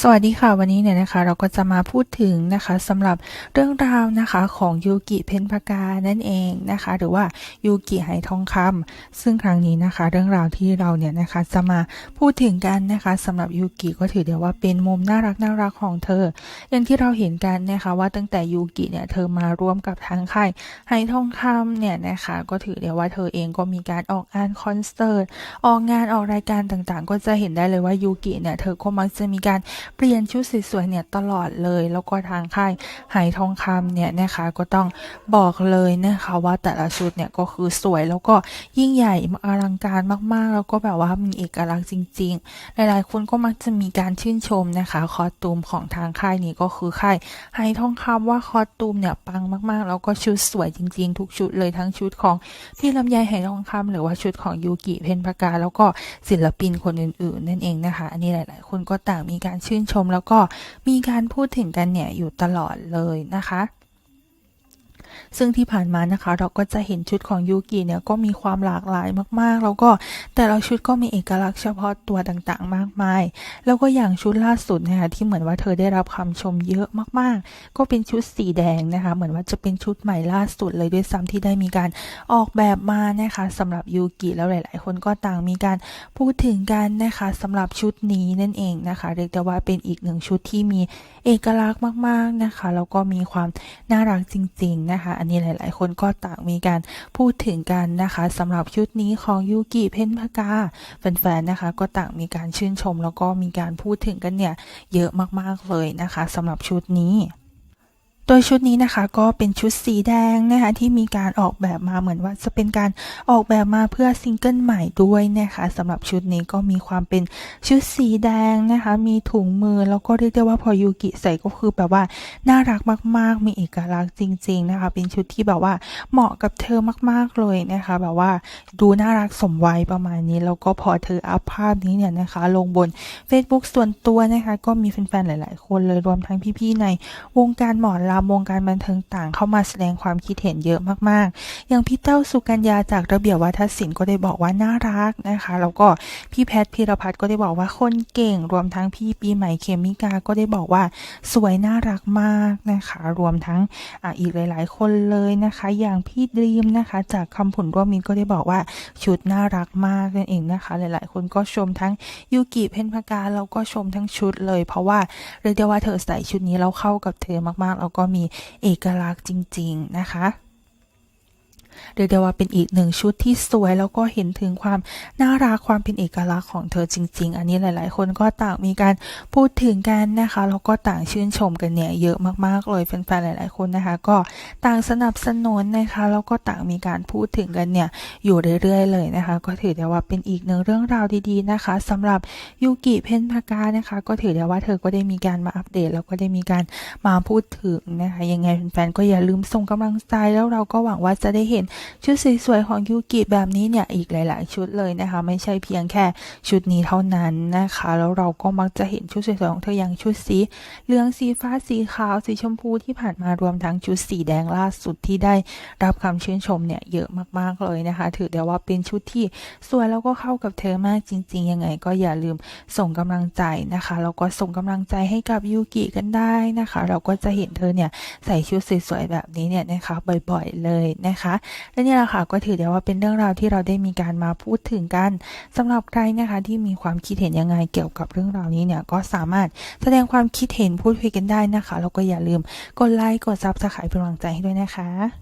สวัสดีค่ะวันนี้เนี่ยนะคะเราก็จะมาพูดถึงนะคะสำหรับเรื่องราวนะคะของยูกิเพนพากานั่นเองนะคะ หรือว่ายูกิไหทองคำซึ่งครั้งนี้นะคะ เรื่องราวที่เราเนี่ยนะคะจะมาพูดถึงกันนะคะสำหรับยูกิก็ถือได้ว่าเป็นมุมน่ารักน่ารักของเธอ อย่างที่เราเห็นกันนะคะว่าตั้งแต่ยูกิเนี่ยเธอมาร่วมกับทางค่ายไหทองคำเนี่ยนะคะก็ถือได้ว่าเธอเองก็มีการออกงานคอนเสิร์ตออกงานออกรายการต่างๆ ก็จะเห็นได้เลยว่ายูกิเนี่ยเธอก็มักจะมีการเปลี่ยนชุดสวยๆเนี่ยตลอดเลย แล้วก็ทางค่ายไหทองคำเนี่ยนะคะก็ต้องบอกเลยนะคะว่าแต่ละชุดเนี่ยก็คือสวยแล้วก็ยิ่งใหญ่อลังการมากๆ แล้วก็แบบว่ามีเอกลักษณ์จริง ๆ หลายๆคนก็มักจะมีการชื่นชมนะคะ คอตูมของทางค่ายนี้ก็คือค่ายไหทองคำว่าคอตูมเนี่ยปังมากๆ แล้วก็ชุดสวยจริง ๆ ทุกชุดเลยทั้งชุดของพี่ลำไยไหทองคำหรือว่าชุดของยูกิเพนพากาแล้วก็ศิลปินคนอื่น ๆ นั่นเองนะคะ อันนี้หลาย ๆ คนก็ต่างมีการชื่นชม แล้วก็มีการพูดถึงกันเนี่ยอยู่ตลอดเลยนะคะ ซึ่งที่ผ่านมานะคะ เราก็จะเห็นชุดของยูกิเนี่ยก็มีความหลากหลายมากๆ แล้วก็แต่ละชุดก็มีเอกลักษณ์เฉพาะตัวต่างๆ มากมาย แล้วก็อย่างชุดล่าสุดนะคะที่เหมือนว่าเธอได้รับคำชมเยอะมากๆ ก็เป็นชุดสีแดงนะคะ เหมือนว่าจะเป็นชุดใหม่ล่าสุดเลยด้วยซ้ำที่ได้มีการออกแบบมานะคะสำหรับยูกิแล้วหลาย ๆ คนก็ต่างมีการพูดถึงกันนะคะสำหรับชุดนี้นั่นเองนะคะ เรียกได้ว่าเป็นอีกหนึ่งชุดที่มีเอกลักษณ์มาก ๆนะคะแล้วก็มีความน่ารักจริง ๆ นะคะอันนี้หลาย ๆ คนก็ต่างมีการพูดถึงกันนะคะสำหรับชุดนี้ของยูกิเพนพากาแฟน ๆ นะคะ ก็ต่างมีการชื่นชม แล้วก็มีการพูดถึงกันเนี่ยเยอะมาก ๆ เลยนะคะสำหรับชุดนี้ ดยชุดนี้นะคะก็เป็นชุดสีแดงนะคะที่มีการออกแบบมาเหมือนว่าจะเป็นการออกแบบมาเพื่อซิงเกิลใหม่ด้วยนะคะสำหรับชุดนี้ก็มีความเป็นชุดสีแดงนะคะมีถุงมือแล้วก็เรียกได้ว่าพอยูกิใส่ก็คือแบบว่าน่ารักมาก ๆ มีเอกลักษณ์จริง ๆนะคะ เป็นชุดที่แบบว่าเหมาะกับเธอมาก ๆเลยนะคะ แบบว่าดูน่ารักสมวัยประมาณนี้ แล้วก็พอเธออัพภาพนี้เนี่ยนะคะ ลงบน Facebook ส่วนตัวนะคะ ก็มีแฟนๆหลาย ๆ คนเลยรวมทั้งพี่ ๆ ในวงการหมอลำวงการบันเทิงต่างเข้ามาแสดงความคิดเห็นเยอะมากๆ อย่างพี่เต้าสุกัญญาจากระเบียบวัฒนศิลป์ก็ได้บอกว่าน่ารักนะคะ แล้วก็พี่แพทพีรพัฒน์ก็ได้บอกว่าคนเก่ง รวมทั้งพี่ปีใหม่เคมิกาก็ได้บอกว่าสวยน่ารักมากนะคะ รวมทั้งออีกหลาย ๆ คนเลยนะคะ อย่างพี่ดีมนะคะ จากคำผลร่วมมิตรก็ได้บอกว่าชุดน่ารักมากนั่นเองนะคะ หลาย ๆ คนก็ชมทั้งยูกิเพนพากาแล้วก็ชมทั้งชุดเลย เพราะว่าเรียกได้ว่าเธอใส่ชุดนี้แล้วเข้ากับเธอมากๆ แล้วก็็มีเอกลักษณ์จริง ๆ นะคะ เรียกได้ว่าเป็นอีกหนึ่งชุดที่สวย แล้วก็เห็นถึงความน่ารักความเป็นเอกลักษณ์ของเธอจริง ๆ อันนี้หลาย ๆ คนก็ต่างมีการพูดถึงกันนะคะแล้วก็ต่างชื่นชมกันเนี่ยเยอะมากๆเลยแฟนๆหลาย ๆ คนนะคะ ก็ต่างสนับสนุนนะคะแล้วก็ต่างมีการพูดถึงกันเนี่ยอยู่เรื่อยๆเลยนะคะ ก็ถือได้ว่าเป็นอีกหนึ่งเรื่องราวดีๆนะคะสำหรับยูกิเพนพากานะคะ ก็ถือได้ว่าเธอก็ได้มีการมาอัปเดต แล้วก็ได้มีการมาพูดถึงนะคะยังไงแฟนๆก็อย่าลืมส่งกำลังใจแล้วเราก็หวังว่าจะได้เห็นชุดสวยๆของยูกิแบบนี้เนี่ยอีกหลาย ๆ ชุดเลยนะคะ ไม่ใช่เพียงแค่ชุดนี้เท่านั้นนะคะ แล้วเราก็มักจะเห็นชุดสวยๆของเธออย่างชุดสีเหลืองสีฟ้าสีขาวสีชมพูที่ผ่านมารวมทั้งชุดสีแดงล่าสุดที่ได้รับคำชื่นชมเนี่ยเยอะมากๆเลยนะคะ ถือได้ว่าเป็นชุดที่สวยแล้วก็เข้ากับเธอมากจริง ๆ ยังไง ก็อย่าลืมส่งกำลังใจนะคะแล้วก็ส่งกำลังใจให้กับยูกิกันได้นะคะ เราก็จะเห็นเธอเนี่ยใส่ชุดสวยๆแบบนี้เนี่ยนะคะบ่อยๆเลยนะคะและนี่แหละค่ะก็ถือได้ว่าเป็นเรื่องราวที่เราได้มีการมาพูดถึงกันสำหรับใครนะคะที่มีความคิดเห็นยังไงเกี่ยวกับเรื่องราวนี้เนี่ยก็สามารถแสดงความคิดเห็นพูดคุยกันได้นะคะแล้วก็อย่าลืมกดไลค์กดซับสไครป์เป็นกำลังใจให้ด้วยนะคะ